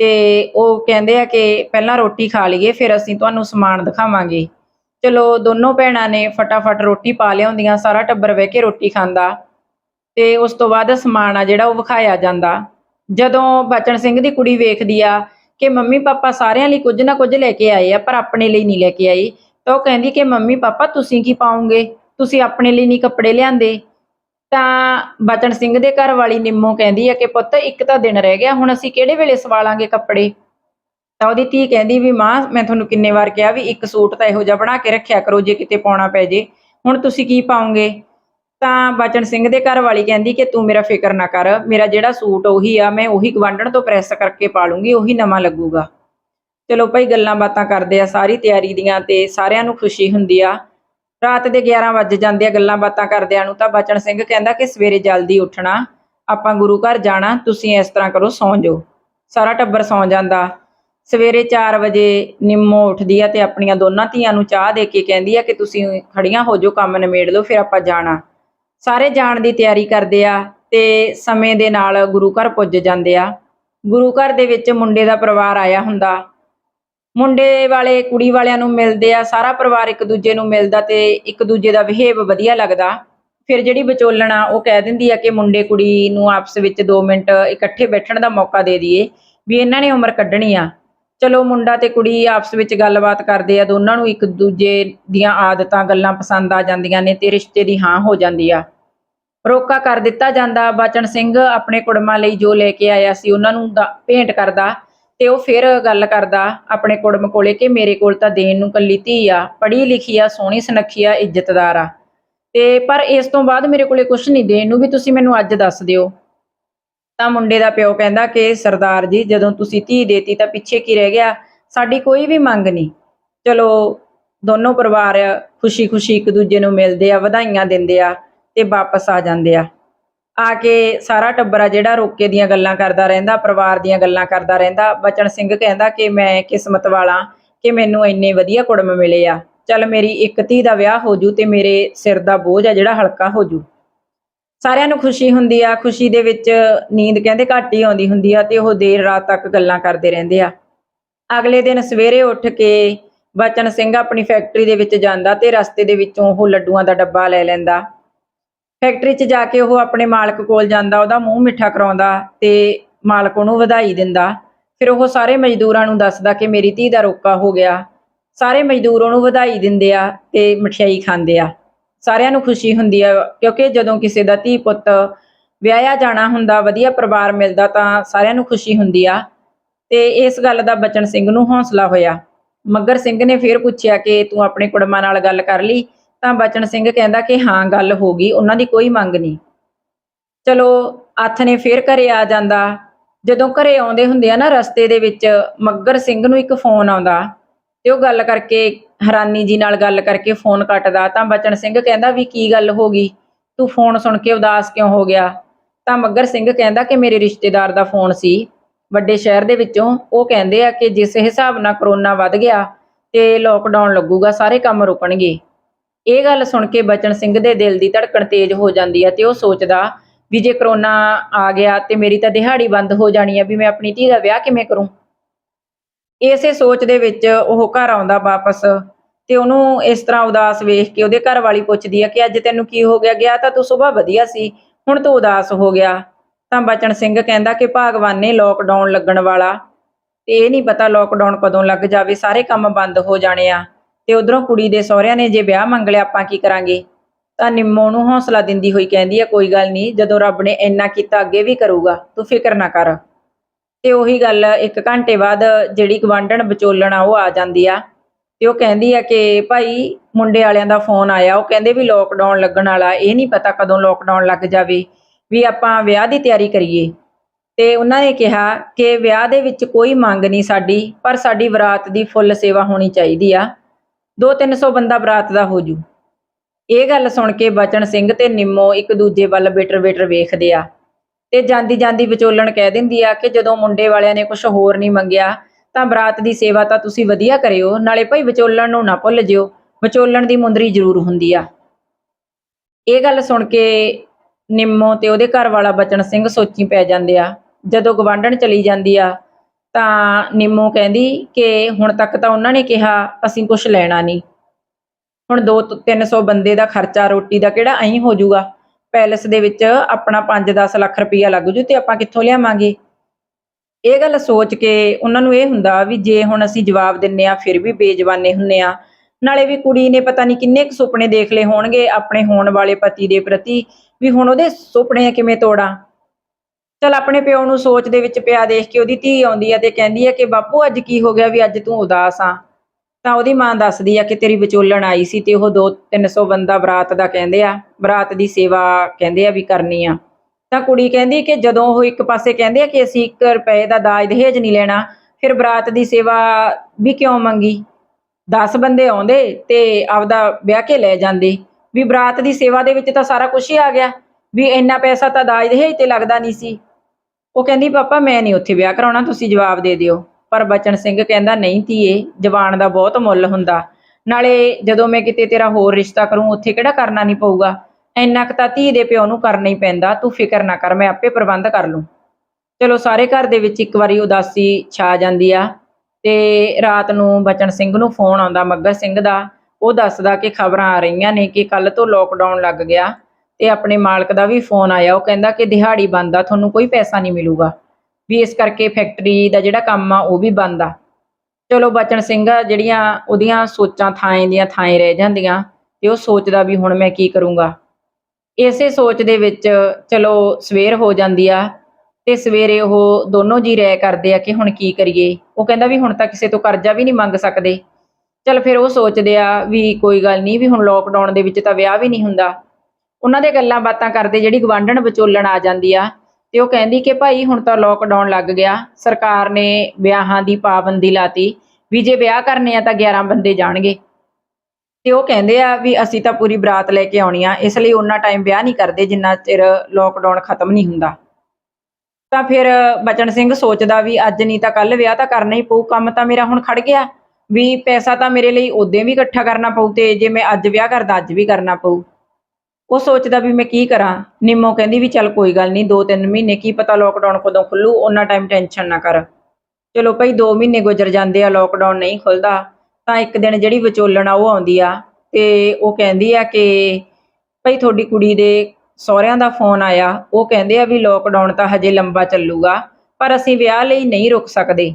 [SPEAKER 1] ਤੇ ਉਹ ਕਹਿੰਦੇ ਆ ਕਿ ਪਹਿਲਾਂ ਰੋਟੀ ਖਾ ਲਈਏ, ਫਿਰ ਅਸੀਂ ਤੁਹਾਨੂੰ ਸਮਾਨ ਦਿਖਾਵਾਂਗੇ। ਚਲੋ ਦੋਨੋਂ ਭੈਣਾਂ ਨੇ ਫਟਾਫਟ ਰੋਟੀ ਪਾ ਲਿਆਉਂਦੀਆਂ ਸਾਰਾ ਟੱਬਰ ਬਹਿ ਕੇ ਰੋਟੀ ਖਾਂਦਾ। ਤੇ ਉਸ ਤੋਂ ਬਾਅਦ ਸਮਾਨ ਆ ਜਿਹੜਾ ਉਹ ਵਿਖਾਇਆ ਜਾਂਦਾ। ਜਦੋਂ ਬਚਨ ਸਿੰਘ ਦੀ ਕੁੜੀ ਵੇਖਦੀ ਆ ਕਿ ਮੰਮੀ ਪਾਪਾ ਸਾਰਿਆਂ ਲਈ ਕੁਝ ਨਾ ਕੁਝ ਲੈ ਕੇ ਆਏ ਆ, ਪਰ ਆਪਣੇ ਲਈ ਨਹੀਂ ਲੈ ਕੇ ਆਏ ਤਾਂ ਉਹ ਕਹਿੰਦੀ ਕਿ ਮੰਮੀ ਪਾਪਾ ਤੁਸੀਂ ਕੀ ਪਾਉਂਗੇ ਤੁਸੀਂ ਆਪਣੇ ਲਈ ਨਹੀਂ ਕੱਪੜੇ ਲਿਆਂਦੇ? ਤਾਂ ਬਚਨ ਸਿੰਘ ਦੇ ਘਰ ਵਾਲੀ ਨਿੰਮੋ ਕਹਿੰਦੀ ਆ ਕਿ ਪੁੱਤ ਇੱਕ ਤਾਂ ਦਿਨ ਰਹਿ ਗਿਆ, ਹੁਣ ਅਸੀਂ ਕਿਹੜੇ ਵੇਲੇ ਸਵਾਲਾਂਗੇ ਕੱਪੜੇ? ਤਾਂ ਉਹਦੀ ਧੀ ਕਹਿੰਦੀ ਵੀ ਮਾਂ, ਮੈਂ ਤੁਹਾਨੂੰ ਕਿੰਨੇ ਵਾਰ ਕਿਹਾ ਵੀ ਇੱਕ ਸੂਟ ਤਾਂ ਇਹੋ ਜਿਹਾ ਬਣਾ ਕੇ ਰੱਖਿਆ ਕਰੋ ਜੇ ਕਿਤੇ ਪਾਉਣਾ ਪੈ ਜੇ। ਹੁਣ ਤੁਸੀਂ ਕੀ ਪਾਉਂਗੇ ਤਾਂ ਬਚਨ ਸਿੰਘ ਦੇ ਘਰ ਵਾਲੀ ਕਹਿੰਦੀ ਕਿ ਤੂੰ ਮੇਰਾ ਫਿਕਰ ਨਾ ਕਰ, ਮੇਰਾ ਜਿਹੜਾ ਸੂਟ ਉਹੀ ਆ, ਮੈਂ ਉਹੀ ਗਵਾਂਢਣ ਤੋਂ ਪ੍ਰੈਸ ਕਰਕੇ ਪਾ ਲੂੰਗੀ, ਉਹੀ ਨਵਾਂ ਲੱਗੂਗਾ। ਚਲੋ ਭਾਈ, ਗੱਲਾਂ ਬਾਤਾਂ ਕਰਦੇ ਆ, ਸਾਰੀ ਤਿਆਰੀ ਦੀਆਂ ਤੇ ਸਾਰਿਆਂ ਨੂੰ ਖੁਸ਼ੀ ਹੁੰਦੀ ਆ। ਰਾਤ ਦੇ 11 ਵੱਜ ਜਾਂਦੇ ਆ ਗੱਲਾਂ ਬਾਤਾਂ ਕਰਦਿਆਂ ਨੂੰ, ਤਾਂ ਬਚਨ ਸਿੰਘ ਕਹਿੰਦਾ ਕਿ ਸਵੇਰੇ ਜਲਦੀ ਉੱਠਣਾ, ਆਪਾਂ ਗੁਰੂ ਘਰ ਜਾਣਾ, ਤੁਸੀਂ ਇਸ ਤਰ੍ਹਾਂ ਕਰੋ, ਸੌਂ ਜਾਓ। ਸਾਰਾ ਟੱਬਰ ਸੌਂ ਜਾਂਦਾ। ਸਵੇਰੇ 4 ਵਜੇ ਨਿੰਮੋ ਉੱਠਦੀ ਆ ਤੇ ਆਪਣੀਆਂ ਦੋਨਾਂ ਧੀਆਂ ਨੂੰ ਚਾਹ ਦੇ ਕੇ ਕਹਿੰਦੀ ਆ ਕਿ ਤੁਸੀਂ ਖੜੀਆਂ ਹੋ ਜਾਓ, ਕੰਮ ਨਿਬੇੜ ਲਓ, ਫਿਰ ਆਪਾਂ ਜਾਣਾ। ਸਾਰੇ ਜਾਣ ਦੀ ਤਿਆਰੀ ਕਰਦੇ ਆ ਤੇ ਸਮੇਂ ਦੇ ਨਾਲ ਗੁਰੂ ਘਰ ਪੁੱਜ ਜਾਂਦੇ ਆ। ਗੁਰੂ ਘਰ ਦੇ ਵਿੱਚ ਮੁੰਡੇ ਦਾ ਪਰਿਵਾਰ ਆਇਆ ਹੁੰਦਾ। ਮੁੰਡੇ ਵਾਲੇ, ਕੁੜੀ ਵਾਲਿਆਂ ਨੂੰ ਮਿਲਦੇ ਆ, ਸਾਰਾ ਪਰਿਵਾਰ ਇੱਕ ਦੂਜੇ ਨੂੰ ਮਿਲਦਾ ਤੇ ਇੱਕ ਦੂਜੇ ਦਾ ਬਿਹੇਵ ਵਧੀਆ ਲੱਗਦਾ। ਫਿਰ ਜਿਹੜੀ ਵਿਚੋਲਣ ਆ, ਉਹ ਕਹਿ ਦਿੰਦੀ ਆ ਕਿ ਮੁੰਡੇ ਕੁੜੀ ਨੂੰ ਆਪਸ ਵਿੱਚ 2 ਮਿੰਟ ਇਕੱਠੇ ਬੈਠਣ ਦਾ ਮੌਕਾ ਦੇ ਦਈਏ, ਵੀ ਇਹਨਾਂ ਨੇ ਉਮਰ ਕੱਢਣੀ ਆ। ਚਲੋ ਮੁੰਡਾ ਤੇ ਕੁੜੀ ਆਪਸ ਵਿੱਚ ਗੱਲਬਾਤ ਕਰਦੇ ਆ, ਦੋਨਾਂ ਨੂੰ ਇੱਕ ਦੂਜੇ ਦੀਆਂ ਆਦਤਾਂ, ਗੱਲਾਂ ਪਸੰਦ ਆ ਜਾਂਦੀਆਂ ਨੇ ਤੇ ਰਿਸ਼ਤੇ ਦੀ ਹਾਂ ਹੋ ਜਾਂਦੀ ਆ। ਰੋਕਾ ਕਰ ਦਿੱਤਾ ਜਾਂਦਾ। ਬਚਨ ਸਿੰਘ ਆਪਣੇ ਕੁੜਮਾਂ ਲਈ ਜੋ ਲੈ ਕੇ ਆਇਆ ਸੀ, ਉਹਨਾਂ ਨੂੰ ਦਾ- ਭੇਂਟ ਕਰਦਾ ਤੇ ਉਹ ਫਿਰ ਗੱਲ ਕਰਦਾ, ਆਪਣੇ ਕੁੜਮ ਕੋਲੇ ਕਿ ਮੇਰੇ ਕੋਲ ਤਾਂ ਦੇਣ ਨੂੰ ਕੱਲੀ ਧੀ ਆ, ਪੜ੍ਹੀ ਲਿਖੀ ਆ, ਸੋਹਣੀ ਸੁਨੱਖੀ ਆ, ਇੱਜ਼ਤਦਾਰ ਆ। ਤੇ ਪਰ ਇਸ ਤੋਂ ਬਾਅਦ ਮੇਰੇ ਕੋਲੇ ਕੁਝ ਨਹੀਂ, ਦੇਣ ਨੂੰ ਵੀ ਤੁਸੀਂ ਮੈਨੂੰ ਅੱਜ ਦੱਸ ਦਿਓ। ਤਾਂ ਮੁੰਡੇ ਦਾ ਪਿਓ ਕਹਿੰਦਾ ਕਿ ਸਰਦਾਰ ਜੀ, ਜਦੋਂ ਤੁਸੀਂ ਧੀ ਦੇਤੀ ਤਾਂ ਪਿੱਛੇ ਕੀ ਰਹਿ ਗਿਆ? ਸਾਡੀ ਕੋਈ ਵੀ ਮੰਗ ਨਹੀਂ। ਚਲੋ, ਦੋਨੋਂ ਪਰਿਵਾਰ ਖੁਸ਼ੀ-ਖੁਸ਼ੀ ਇੱਕ ਦੂਜੇ ਨੂੰ ਮਿਲਦੇ ਆ, ਵਧਾਈਆਂ ਦਿੰਦੇ ਆ ਤੇ ਵਾਪਸ ਆ ਜਾਂਦੇ ਆ। ਆ ਕੇ ਸਾਰਾ ਟੱਬਰ ਆ ਜਿਹੜਾ ਰੋਕੇ ਦੀਆਂ ਗੱਲਾਂ ਕਰਦਾ ਰਹਿੰਦਾ, ਪਰਿਵਾਰ ਦੀਆਂ ਗੱਲਾਂ ਕਰਦਾ ਰਹਿੰਦਾ। ਬਚਨ ਸਿੰਘ ਕਹਿੰਦਾ ਕਿ ਮੈਂ ਕਿਸਮਤ ਵਾਲਾ ਕਿ ਮੈਨੂੰ ਇੰਨੇ ਵਧੀਆ ਕੁੜਮ ਮਿਲੇ ਆ। ਚੱਲ ਮੇਰੀ ਇੱਕ ਧੀ ਦਾ ਵਿਆਹ ਹੋ ਜੂ ਤੇ ਮੇਰੇ ਸਿਰ ਦਾ ਬੋਝ ਆ ਜਿਹੜਾ ਹਲਕਾ ਹੋ ਜੂ। ਸਾਰਿਆਂ ਨੂੰ ਖੁਸ਼ੀ ਹੁੰਦੀ ਆ, ਖੁਸ਼ੀ ਦੇ ਵਿੱਚ ਨੀਂਦ ਕਹਿੰਦੇ ਘੱਟ ਹੀ ਆਉਂਦੀ ਹੁੰਦੀ ਆ ਤੇ ਉਹ ਦੇਰ ਰਾਤ ਤੱਕ ਗੱਲਾਂ ਕਰਦੇ ਰਹਿੰਦੇ ਆ। ਅਗਲੇ ਦਿਨ ਸਵੇਰੇ ਉੱਠ ਕੇ ਬਚਨ ਸਿੰਘ ਆਪਣੀ ਫੈਕਟਰੀ ਦੇ ਵਿੱਚ ਜਾਂਦਾ ਤੇ ਰਸਤੇ ਦੇ ਵਿੱਚੋਂ ਉਹ ਲੱਡੂਆਂ ਦਾ ਡੱਬਾ ਲੈ ਲੈਂਦਾ। ਫੈਕਟਰੀ 'ਚ ਜਾ ਕੇ ਉਹ ਆਪਣੇ ਮਾਲਕ ਕੋਲ ਜਾਂਦਾ, ਉਹਦਾ ਮੂੰਹ ਮਿੱਠਾ ਕਰਾਉਂਦਾ ਤੇ ਮਾਲਕ ਉਹਨੂੰ ਵਧਾਈ ਦਿੰਦਾ। ਫਿਰ ਉਹ ਸਾਰੇ ਮਜ਼ਦੂਰਾਂ ਨੂੰ ਦੱਸਦਾ ਕਿ ਮੇਰੀ ਧੀ ਦਾ ਰੋਕਾ ਹੋ ਗਿਆ। ਸਾਰੇ ਮਜ਼ਦੂਰ ਉਹਨੂੰ ਵਧਾਈ ਦਿੰਦੇ ਆ ਤੇ ਮਠਿਆਈ ਖਾਂਦੇ ਆ। ਸਾਰਿਆਂ ਨੂੰ ਖੁਸ਼ੀ ਹੁੰਦੀ ਆ, ਕਿਉਂਕਿ ਜਦੋਂ ਕਿਸੇ ਦਾ ਧੀ ਪੁੱਤ ਵਿਆਹਿਆ ਜਾਣਾ ਹੁੰਦਾ, ਵਧੀਆ ਪਰਿਵਾਰ ਮਿਲਦਾ ਤਾਂ ਸਾਰਿਆਂ ਨੂੰ ਖੁਸ਼ੀ ਹੁੰਦੀ ਆ। ਤੇ ਇਸ ਗੱਲ ਦਾ ਬਚਨ ਸਿੰਘ ਨੂੰ ਹੌਸਲਾ ਹੋਇਆ। ਮੱਗਰ ਸਿੰਘ ਨੇ ਫਿਰ ਪੁੱਛਿਆ ਕਿ ਤੂੰ ਆਪਣੇ ਕੁੜਮਾਂ ਨਾਲ ਗੱਲ ਕਰ ਲਈ? ਤਾਂ ਬਚਨ ਸਿੰਘ ਕਹਿੰਦਾ ਕਿ ਹਾਂ, ਗੱਲ ਹੋ ਗਈ, ਉਹਨਾਂ ਦੀ ਕੋਈ ਮੰਗ ਨਹੀਂ। ਚਲੋ ਅੱਥ ਨੇ ਫਿਰ ਘਰੇ ਆ ਜਾਂਦਾ। ਜਦੋਂ ਘਰੇ ਆਉਂਦੇ ਹੁੰਦੇ ਆ ਨਾ ਰਸਤੇ ਦੇ ਵਿੱਚ, ਮੱਗਰ ਸਿੰਘ ਨੂੰ ਇੱਕ ਫੋਨ ਆਉਂਦਾ। ਤੇ ਉਹ ਗੱਲ ਕਰਕੇ, ਹੈਰਾਨੀ ਜੀ ਨਾਲ ਗੱਲ ਕਰਕੇ ਫੋਨ ਕੱਟਦਾ। ਤਾਂ ਬਚਨ ਸਿੰਘ ਕਹਿੰਦਾ ਵੀ ਕੀ ਗੱਲ ਹੋ ਗਈ? ਤੂੰ ਫੋਨ ਸੁਣ ਕੇ ਉਦਾਸ ਕਿਉਂ ਹੋ ਗਿਆ? ਤਾਂ ਮੱਗਰ ਸਿੰਘ ਕਹਿੰਦਾ ਕਿ ਮੇਰੇ ਰਿਸ਼ਤੇਦਾਰ ਦਾ ਫੋਨ ਸੀ। ਵੱਡੇ ਸ਼ਹਿਰ ਦੇ ਵਿੱਚੋਂ ਉਹ ਕਹਿੰਦੇ ਆ ਕਿ ਜਿਸ ਹਿਸਾਬ ਨਾਲ ਕਰੋਨਾ ਵੱਧ ਗਿਆ ਤੇ ਲੋਕਡਾਊਨ ਲੱਗੂਗਾ, ਸਾਰੇ ਕੰਮ ਰੁਕਣਗੇ। ਇਹ ਗੱਲ ਸੁਣ ਕੇ ਬਚਨ ਸਿੰਘ ਦੇ ਦਿਲ ਦੀ ਧੜਕਣ ਤੇਜ਼ ਹੋ ਜਾਂਦੀ ਆ ਤੇ ਉਹ ਸੋਚਦਾ ਵੀ ਜੇ ਕਰੋਨਾ ਆ ਗਿਆ ਤੇ ਮੇਰੀ ਤਾਂ ਦਿਹਾੜੀ ਬੰਦ ਹੋ ਜਾਣੀ ਆ, ਵੀ ਮੈਂ ਆਪਣੀ ਧੀ ਦਾ ਵਿਆਹ ਕਿਵੇਂ ਕਰੂੰ? ਇਸੇ ਸੋਚ ਦੇ ਵਿੱਚ ਉਹ ਘਰ ਆਉਂਦਾ ਵਾਪਸ ਤੇ ਉਹਨੂੰ ਇਸ ਤਰ੍ਹਾਂ ਉਦਾਸ ਵੇਖ ਕੇ ਉਹਦੇ ਘਰ ਵਾਲੀ ਪੁੱਛਦੀ ਆ ਕਿ ਅੱਜ ਤੈਨੂੰ ਕੀ ਹੋ ਗਿਆ? ਗਿਆ ਤਾਂ ਤੂੰ ਸਵੇਰ ਵਧੀਆ ਸੀ, ਹੁਣ ਤੂੰ ਉਦਾਸ ਹੋ ਗਿਆ। ਤਾਂ ਬਚਨ ਸਿੰਘ ਕਹਿੰਦਾ ਕਿ ਭਗਵਾਨ ਨੇ ਲੋਕਡਾਊਨ ਲੱਗਣ ਵਾਲਾ। ਤੇ ਇਹ ਨਹੀਂ ਪਤਾ ਲੋਕਡਾਊਨ ਕਦੋਂ ਲੱਗ ਜਾਵੇ, ਸਾਰੇ ਕੰਮ ਬੰਦ ਹੋ ਜਾਣੇ ਆ। ਤੇ ਉਧਰੋਂ ਕੁੜੀ ਦੇ ਸਹੁਰਿਆਂ ਨੇ ਜੇ ਵਿਆਹ ਮੰਗ ਲਿਆ, ਆਪਾਂ ਕੀ ਕਰਾਂਗੇ? ਤਾਂ ਨਿੰਮੋ ਨੂੰ ਹੌਸਲਾ ਦਿੰਦੀ ਹੋਈ ਕਹਿੰਦੀ ਆ, ਕੋਈ ਗੱਲ ਨਹੀਂ, ਜਦੋਂ ਰੱਬ ਨੇ ਇੰਨਾ ਕੀਤਾ, ਅੱਗੇ ਵੀ ਕਰੂਗਾ, ਤੂੰ ਫਿਕਰ ਨਾ ਕਰ। ਤੇ ਉਹੀ ਗੱਲ ਇੱਕ ਘੰਟੇ ਬਾਅਦ ਜਿਹੜੀ ਗਵਾਂਢਣ ਵਿਚੋਲਣ ਆ, ਉਹ ਆ ਜਾਂਦੀ ਆ। ਤੇ ਉਹ ਕਹਿੰਦੀ ਆ ਕਿ ਭਾਈ ਮੁੰਡੇ ਵਾਲਿਆਂ ਦਾ ਫੋਨ ਆਇਆ, ਉਹ ਕਹਿੰਦੇ ਵੀ ਲੋਕਡਾਊਨ ਲੱਗਣ ਵਾਲਾ, ਇਹ ਨਹੀਂ ਪਤਾ ਕਦੋਂ ਲੋਕਡਾਊਨ ਲੱਗ ਜਾਵੇ, ਵੀ ਆਪਾਂ ਵਿਆਹ ਦੀ ਤਿਆਰੀ ਕਰੀਏ। ਤੇ ਉਹਨਾਂ ਨੇ ਕਿਹਾ ਕਿ ਵਿਆਹ ਦੇ ਵਿੱਚ ਕੋਈ ਮੰਗ ਨਹੀਂ ਸਾਡੀ, ਪਰ ਸਾਡੀ ਬਰਾਤ ਦੀ ਫੁੱਲ ਸੇਵਾ ਹੋਣੀ ਚਾਹੀਦੀ ਆ। 2-300 ਬੰਦਾ ਬਰਾਤ ਦਾ ਹੋ ਜੂ ਇਹ ਗੱਲ ਸੁਣ ਕੇ ਬਚਨ ਸਿੰਘ ਤੇ ਨਿੰਮੋ ਇੱਕ ਦੂਜੇ ਵੱਲ ਬੇਟਰ ਬੇਟਰ ਵੇਖਦੇ ਆ। ਤੇ ਜਾਂਦੀ ਜਾਂਦੀ ਵਿਚੋਲਣ ਕਹਿ ਦਿੰਦੀ ਆ ਕਿ ਜਦੋਂ ਮੁੰਡੇ ਵਾਲਿਆਂ ਨੇ ਕੁਝ ਹੋਰ ਨਹੀਂ ਮੰਗਿਆ, ਤਾਂ ਬਰਾਤ ਦੀ ਸੇਵਾ ਤਾਂ ਤੁਸੀਂ ਵਧੀਆ ਕਰਿਓ, ਨਾਲੇ ਭਾਈ ਵਿਚੋਲਣ ਨੂੰ ਨਾ ਭੁੱਲ ਜਿਓ, ਵਿਚੋਲਣ ਦੀ ਮੁੰਦਰੀ ਜ਼ਰੂਰ ਹੁੰਦੀ ਆ। ਇਹ ਗੱਲ ਸੁਣ ਕੇ ਨਿੰਮੋ ਤੇ ਉਹਦੇ ਘਰ ਵਾਲਾ ਬਚਨ ਸਿੰਘ ਸੋਚੀ ਪੈ ਜਾਂਦੇ ਆ, ਜਦੋਂ ਗਵਾਂਢਣ ਚਲੀ ਜਾਂਦੀ ਆ, ਤਾਂ ਨਿੰਮੋ ਕਹਿੰਦੀ ਕਿ ਹੁਣ ਤੱਕ ਤਾਂ ਉਹਨਾਂ ਨੇ ਕਿਹਾ, ਅਸੀਂ ਕੁਝ ਲੈਣਾ ਨਹੀਂ। ਹੁਣ 2-300 ਬੰਦੇ ਦਾ ਖਰਚਾ, ਰੋਟੀ ਦਾ ਕਿਹੜਾ ਐਂ ਹੋ ਜਾਊਗਾ। ਪੈਲਸ ਦੇ ਵਿੱਚ ਆਪਣਾ 5-10 ਲੱਖ ਰੁਪਇਆ ਲੱਗ ਜੂ ਤੇ ਆਪਾਂ ਕਿੱਥੋਂ ਲਿਆਵਾਂਗੇ? ਇਹ ਗੱਲ ਸੋਚ ਕੇ ਉਹਨਾਂ ਨੂੰ ਇਹ ਹੁੰਦਾ ਵੀ ਜੇ ਹੁਣ ਅਸੀਂ ਜਵਾਬ ਦਿੰਨੇ ਆ, ਫਿਰ ਵੀ ਬੇਜਵਾਨੇ ਹੁੰਨੇ ਆ। ਨਾਲੇ ਵੀ ਕੁੜੀ ਨੇ ਪਤਾ ਨਹੀਂ ਕਿੰਨੇ ਕੁ ਸੁਪਨੇ ਦੇਖ ਲਏ ਹੋਣਗੇ ਆਪਣੇ ਹੋਣ ਵਾਲੇ ਪਤੀ ਦੇ ਪ੍ਰਤੀ, ਵੀ ਹੁਣ ਉਹਦੇ ਸੁਪਨੇ ਕਿਵੇਂ ਤੋੜਾਂ? ਚਲ ਆਪਣੇ ਪਿਓ ਨੂੰ ਸੋਚ ਦੇ ਵਿੱਚ ਪਿਆ ਦੇਖ ਕੇ ਉਹਦੀ ਧੀ ਆਉਂਦੀ ਆ ਤੇ ਕਹਿੰਦੀ ਆ ਕਿ ਬਾਪੂ ਅੱਜ ਕੀ ਹੋ ਗਿਆ ਵੀ ਅੱਜ ਤੂੰ ਉਦਾਸ ਆ। ਤਾਂ ਉਹਦੀ ਮਾਂ ਦੱਸਦੀ ਆ ਕਿ ਤੇਰੀ ਵਿਚੋਲਣ ਆਈ ਸੀ ਤੇ ਉਹ 2-300 ਬੰਦਾ ਬਰਾਤ ਦਾ ਕਹਿੰਦੇ ਆ, ਬਰਾਤ ਦੀ ਸੇਵਾ ਕਹਿੰਦੇ ਆ ਵੀ ਕਰਨੀ ਆ। ਤਾਂ ਕੁੜੀ ਕਹਿੰਦੀ ਕਿ ਜਦੋਂ ਉਹ ਇੱਕ ਪਾਸੇ ਕਹਿੰਦੇ ਆ ਕਿ ਅਸੀਂ 1 ਰੁਪਏ ਦਾ ਦਾਜ ਦਹੇਜ ਨਹੀਂ ਲੈਣਾ, ਫਿਰ ਬਰਾਤ ਦੀ ਸੇਵਾ ਵੀ ਕਿਉਂ ਮੰਗੀ? 10 ਬੰਦੇ ਆਉਂਦੇ ਤੇ ਆਪਦਾ ਵਿਆਹ ਕੇ ਲੈ ਜਾਂਦੇ। ਵੀ ਬਰਾਤ ਦੀ ਸੇਵਾ ਦੇ ਵਿੱਚ ਤਾਂ ਸਾਰਾ ਕੁਝ ਹੀ ਆ ਗਿਆ, ਵੀ ਇੰਨਾ ਪੈਸਾ ਤਾਂ ਦਾਜ ਦਹੇਜ ਤੇ ਲੱਗਦਾ ਨਹੀਂ ਸੀ। ਉਹ ਕਹਿੰਦੀ, ਪਾਪਾ, ਮੈਂ ਨਹੀਂ ਉੱਥੇ ਵਿਆਹ ਕਰਾਉਣਾ, ਤੁਸੀਂ ਜਵਾਬ ਦੇ ਦਿਓ। ਪਰ ਬਚਨ ਸਿੰਘ ਕਹਿੰਦਾ, ਨਹੀਂ ਧੀਏ ਜ਼ਬਾਨ ਦਾ ਬਹੁਤ ਮੁੱਲ ਹੁੰਦਾ। ਨਾਲੇ ਜਦੋਂ ਮੈਂ ਕਿਤੇ ਤੇਰਾ ਹੋਰ ਰਿਸ਼ਤਾ ਕਰੂੰ, ਉੱਥੇ ਕਿਹੜਾ ਕਰਨਾ ਨਹੀਂ ਪਊਗਾ? ਇੰਨਾ ਕੁ ਤਾਂ ਧੀ ਦੇ ਪਿਓ ਨੂੰ ਕਰਨਾ ਹੀ ਪੈਂਦਾ। ਤੂੰ ਫਿਕਰ ਨਾ ਕਰ, ਮੈਂ ਆਪੇ ਪ੍ਰਬੰਧ ਕਰ ਲੂੰ। ਚਲੋ, ਸਾਰੇ ਘਰ ਦੇ ਵਿੱਚ ਇੱਕ ਵਾਰੀ ਉਦਾਸੀ ਛਾ ਜਾਂਦੀ ਆ ਤੇ ਰਾਤ ਨੂੰ ਬਚਨ ਸਿੰਘ ਨੂੰ ਫੋਨ ਆਉਂਦਾ ਮੱਗਰ ਸਿੰਘ ਦਾ। ਉਹ ਦੱਸਦਾ ਕਿ ਖਬਰਾਂ ਆ ਰਹੀਆਂ ਨੇ ਕਿ ਕੱਲ ਤੋਂ ਲੋਕਡਾਊਨ ਲੱਗ ਗਿਆ ਤੇ ਆਪਣੇ ਮਾਲਕ ਦਾ ਵੀ ਫੋਨ ਆਇਆ। ਉਹ ਕਹਿੰਦਾ ਕਿ ਦਿਹਾੜੀ ਬੰਦ ਆ, ਤੁਹਾਨੂੰ ਕੋਈ ਪੈਸਾ ਨਹੀਂ ਮਿਲੂਗਾ। ਵੀ ਇਸ ਕਰਕੇ ਫੈਕਟਰੀ ਦਾ ਜਿਹੜਾ ਕੰਮ ਆ ਉਹ ਵੀ ਬੰਦ ਆ। ਚਲੋ ਬਚਨ ਸਿੰਘ ਜਿਹੜੀਆਂ ਉਹਦੀਆਂ ਸੋਚਾਂ ਥਾਂ ਦੀਆਂ ਥਾਂ ਰਹਿ ਜਾਂਦੀਆਂ, ਤੇ ਉਹ ਸੋਚਦਾ ਵੀ ਹੁਣ ਮੈਂ ਕੀ ਕਰੂੰਗਾ। ਇਸੇ ਸੋਚ ਦੇ ਵਿੱਚ ਚਲੋ ਸਵੇਰ ਹੋ ਜਾਂਦੀ ਆ, ਤੇ ਸਵੇਰੇ ਉਹ ਦੋਨੋਂ ਜੀ ਰਾਇ ਕਰਦੇ ਆ ਕਿ ਹੁਣ ਕੀ ਕਰੀਏ। ਉਹ ਕਹਿੰਦਾ ਵੀ ਹੁਣ ਤਾਂ ਕਿਸੇ ਤੋਂ ਕਰਜ਼ਾ ਵੀ ਨਹੀਂ ਮੰਗ ਸਕਦੇ। ਚਲ ਫਿਰ ਉਹ ਸੋਚਦੇ ਆ ਵੀ ਕੋਈ ਗੱਲ ਨਹੀਂ ਵੀ ਹੁਣ ਲੋਕਡਾਊਨ ਦੇ ਵਿੱਚ ਤਾਂ ਵਿਆਹ ਵੀ ਨਹੀਂ ਹੁੰਦਾ। ਉਹਨਾਂ ਦੇ ਗੱਲਾਂ ਬਾਤਾਂ ਕਰਦੇ ਜਿਹੜੀ ਗਵਾਂਢਣ ਵਿਚੋਲਣ ਆ ਜਾਂਦੀ ਆ ਤੇ ਉਹ ਕਹਿੰਦੀ ਕਿ ਭਾਈ ਹੁਣ ਤਾਂ ਲੋਕਡਾਊਨ ਲੱਗ ਗਿਆ, ਸਰਕਾਰ ਨੇ ਵਿਆਹਾਂ ਦੀ ਪਾਬੰਦੀ ਲਾਤੀ, ਵੀ ਜੇ ਵਿਆਹ ਕਰਨੇ ਆ ਤਾਂ 11 ਬੰਦੇ ਜਾਣਗੇ। ਤੇ ਉਹ ਕਹਿੰਦੇ ਆ ਵੀ ਅਸੀਂ ਤਾਂ ਪੂਰੀ ਬਰਾਤ ਲੈ ਕੇ ਆਉਣੀ ਆ, ਇਸ ਲਈ ਉਹਨਾਂ ਟਾਈਮ ਵਿਆਹ ਨਹੀਂ ਕਰਦੇ ਜਿੰਨਾ ਚਿਰ ਲੋਕਡਾਊਨ ਖਤਮ ਨਹੀਂ ਹੁੰਦਾ। ਤਾਂ ਫਿਰ ਬਚਨ ਸਿੰਘ ਸੋਚਦਾ ਵੀ ਅੱਜ ਨਹੀਂ ਤਾਂ ਕੱਲ ਵਿਆਹ ਤਾਂ ਕਰਨਾ ਹੀ ਪਊ, ਕੰਮ ਤਾਂ ਮੇਰਾ ਹੁਣ ਖੜ ਗਿਆ, ਵੀ ਪੈਸਾ ਤਾਂ ਮੇਰੇ ਲਈ ਉਦੋਂ ਵੀ ਇਕੱਠਾ ਕਰਨਾ ਪਊ ਤੇ ਜੇ ਮੈਂ ਅੱਜ ਵਿਆਹ ਕਰਦਾ, ਅੱਜ ਵੀ ਕਰਨਾ ਪਊ। ਉਹ ਸੋਚਦਾ ਵੀ ਮੈਂ ਕੀ ਕਰਾਂ। ਨਿੰਮੋ ਕਹਿੰਦੀ ਵੀ ਚੱਲ ਕੋਈ ਗੱਲ ਨਹੀਂ 2-3 ਮਹੀਨੇ ਕੀ ਪਤਾ ਲੋਕਡਾਊਨ ਕਦੋਂ ਖੁੱਲੂ ਉਹਨਾਂ ਟਾਈਮ ਟੈਨਸ਼ਨ ਨਾ ਕਰ। ਚਲੋ ਭਾਈ 2 ਮਹੀਨੇ ਗੁਜ਼ਰ ਜਾਂਦੇ ਆ ਲੋਕਡਾਊਨ ਨਹੀਂ ਖੁੱਲਦਾ, ਤਾਂ ਇੱਕ ਦਿਨ ਜਿਹੜੀ ਵਿਚੋਲਣ ਆ ਉਹ ਆਉਂਦੀ ਆ। ਤੇ ਉਹ ਕਹਿੰਦੀ ਆ ਕਿ ਭਾਈ, ਤੁਹਾਡੀ ਕੁੜੀ ਦੇ ਸਹੁਰਿਆਂ ਦਾ ਫੋਨ ਆਇਆ। ਉਹ ਕਹਿੰਦੇ ਆ ਵੀ ਲੋਕਡਾਊਨ ਤਾਂ ਹਜੇ ਲੰਬਾ ਚੱਲੂਗਾ, ਪਰ ਅਸੀਂ ਵਿਆਹ ਲਈ ਨਹੀਂ ਰੁਕ ਸਕਦੇ।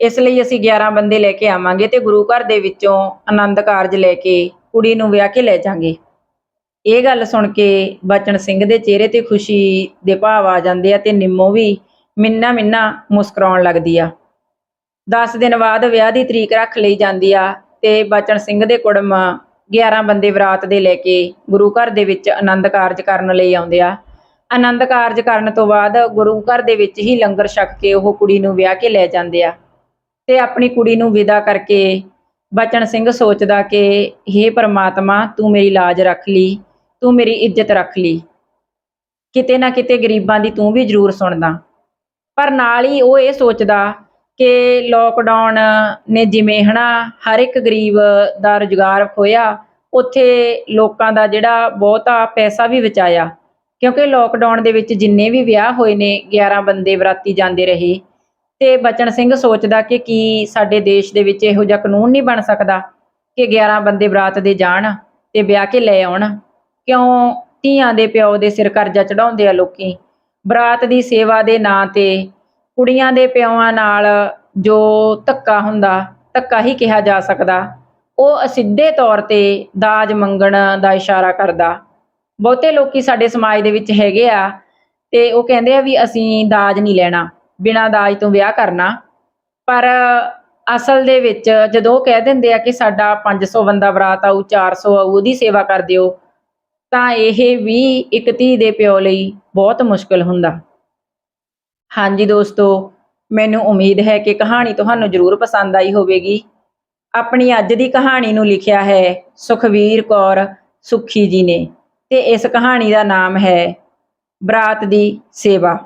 [SPEAKER 1] ਇਸ ਲਈ ਅਸੀਂ 11 ਬੰਦੇ ਲੈ ਕੇ ਆਵਾਂਗੇ ਤੇ ਗੁਰੂ ਘਰ ਦੇ ਵਿੱਚੋਂ ਆਨੰਦ ਕਾਰਜ ਲੈ ਕੇ, ਕੁੜੀ ਨੂੰ ਵਿਆਹ ਕੇ ਲੈ ਜਾਾਂਗੇ। ਇਹ ਗੱਲ ਸੁਣ ਕੇ ਬਚਨ ਸਿੰਘ ਦੇ ਚਿਹਰੇ ਤੇ ਖੁਸ਼ੀ ਦੇ ਭਾਵ ਆ ਜਾਂਦੇ ਆ ਤੇ ਨਿੰਮੋ ਵੀ ਮਿੰਨਾ ਮਿੰਨਾ ਮੁਸਕਰਾਉਣ ਲੱਗਦੀ ਆ। 10 ਦਿਨ ਬਾਅਦ ਵਿਆਹ ਦੀ ਤਰੀਕ ਰੱਖ ਲਈ ਜਾਂਦੀ ਆ ਤੇ ਬਚਨ ਸਿੰਘ ਦੇ ਕੁੜਮ 11 ਬੰਦੇ ਬਰਾਤ ਦੇ ਲੈ ਕੇ ਗੁਰੂ ਘਰ ਦੇ ਵਿੱਚ ਆਨੰਦ ਕਾਰਜ ਕਰਨ ਲਈ ਆਉਂਦੇ ਆ। ਆਨੰਦ ਕਾਰਜ ਕਰਨ ਤੋਂ ਬਾਅਦ ਗੁਰੂ ਘਰ ਦੇ ਵਿੱਚ ਹੀ ਲੰਗਰ ਛਕ ਕੇ ਉਹ ਕੁੜੀ ਨੂੰ ਵਿਆਹ ਕੇ ਲੈ ਜਾਂਦੇ ਆ। ਤੇ ਆਪਣੀ ਕੁੜੀ ਨੂੰ ਵਿਦਾ ਕਰਕੇ ਬਚਨ ਸਿੰਘ ਸੋਚਦਾ ਕਿ हे ਪਰਮਾਤਮਾ, ਤੂੰ ਮੇਰੀ ਲਾਜ ਰੱਖ ਲਈ। ਤੂੰ ਮੇਰੀ ਇੱਜ਼ਤ ਰੱਖ ਲਈ। ਕਿਤੇ ਨਾ ਕਿਤੇ ਗਰੀਬਾਂ ਦੀ ਤੂੰ ਵੀ ਜ਼ਰੂਰ ਸੁਣਦਾ। ਪਰ ਨਾਲ ਹੀ ਉਹ ਇਹ ਸੋਚਦਾ ਕਿ ਲੋਕਡਾਊਨ ਨੇ ਜਿਵੇਂ ਹਨਾ ਹਰ ਇੱਕ ਗਰੀਬ ਦਾ ਰੁਜ਼ਗਾਰ ਖੋਇਆ ਉੱਥੇ ਲੋਕਾਂ ਦਾ ਜਿਹੜਾ ਬਹੁਤਾ ਪੈਸਾ ਵੀ ਬਚਾਇਆ। ਕਿਉਂਕਿ ਲੋਕਡਾਊਨ ਦੇ ਵਿੱਚ ਜਿੰਨੇ ਵੀ ਵਿਆਹ ਹੋਏ ਨੇ 11 ਬੰਦੇ ਬਰਾਤੀ ਜਾਂਦੇ ਰਹੇ। ਤੇ ਬਚਨ ਸਿੰਘ ਸੋਚਦਾ ਕਿ ਕੀ ਸਾਡੇ ਦੇਸ਼ ਦੇ ਵਿੱਚ ਇਹੋ ਜਿਹਾ ਕਾਨੂੰਨ ਨਹੀਂ ਬਣ ਸਕਦਾ ਕਿ 11 ਬੰਦੇ ਬਰਾਤ ਦੇ ਜਾਣ ਤੇ ਵਿਆਹ ਕੇ ਲੈ ਆਉਣ। ਕਿਉਂ ਧੀਆਂ ਦੇ ਪਿਓ ਦੇ ਸਿਰ ਕਰਜ਼ਾ ਚੜਾਉਂਦੇ ਆ ਲੋਕੀ? ਬਰਾਤ ਦੀ ਸੇਵਾ ਦੇ ਨਾਂ ਤੇ ਕੁੜੀਆਂ ਦੇ ਪਿਓਆਂ ਨਾਲ ਜੋ ਧੱਕਾ ਹੁੰਦਾ, ਧੱਕਾ ਹੀ ਕਿਹਾ ਜਾ ਸਕਦਾ। ਉਹ ਅਸਿੱਧੇ ਤੌਰ ਤੇ ਦਾਜ ਮੰਗਣ ਦਾ ਇਸ਼ਾਰਾ ਕਰਦਾ। ਬਹੁਤੇ ਲੋਕੀ ਸਾਡੇ ਸਮਾਜ ਦੇ ਵਿੱਚ ਹੈਗੇ ਆ ਤੇ ਉਹ ਕਹਿੰਦੇ ਆ ਵੀ ਅਸੀਂ ਦਾਜ ਨਹੀਂ ਲੈਣਾ, ਬਿਨਾਂ ਦਾਜ ਤੋਂ ਵਿਆਹ ਕਰਨਾ। ਪਰ ਅਸਲ ਦੇ ਵਿੱਚ ਜਦੋਂ ਉਹ ਕਹਿ ਦਿੰਦੇ ਆ ਕਿ ਸਾਡਾ 500 ਬੰਦਾ ਬਰਾਤ ਆਊ 400 ਆਊ, ਉਹਦੀ ਸੇਵਾ ਕਰ ਦਿਓ ਤਾਂ ਇਹ ਵੀ ਇੱਕ ਧੀ ਦੇ ਪਿਓ ਲਈ ਬਹੁਤ ਮੁਸ਼ਕਲ ਹੁੰਦਾ। ਹਾਂਜੀ ਦੋਸਤੋ, ਮੈਨੂੰ ਉਮੀਦ ਹੈ ਕਿ ਕਹਾਣੀ ਤੁਹਾਨੂੰ ਜ਼ਰੂਰ ਪਸੰਦ ਆਈ ਹੋਵੇਗੀ। ਆਪਣੀ ਅੱਜ ਦੀ ਕਹਾਣੀ ਨੂੰ ਲਿਖਿਆ ਹੈ ਸੁਖਵੀਰ ਕੌਰ ਸੁਖੀ ਜੀ ਨੇ ਤੇ ਇਸ ਕਹਾਣੀ ਦਾ ਨਾਮ ਹੈ ਬਰਾਤ ਦੀ ਸੇਵਾ।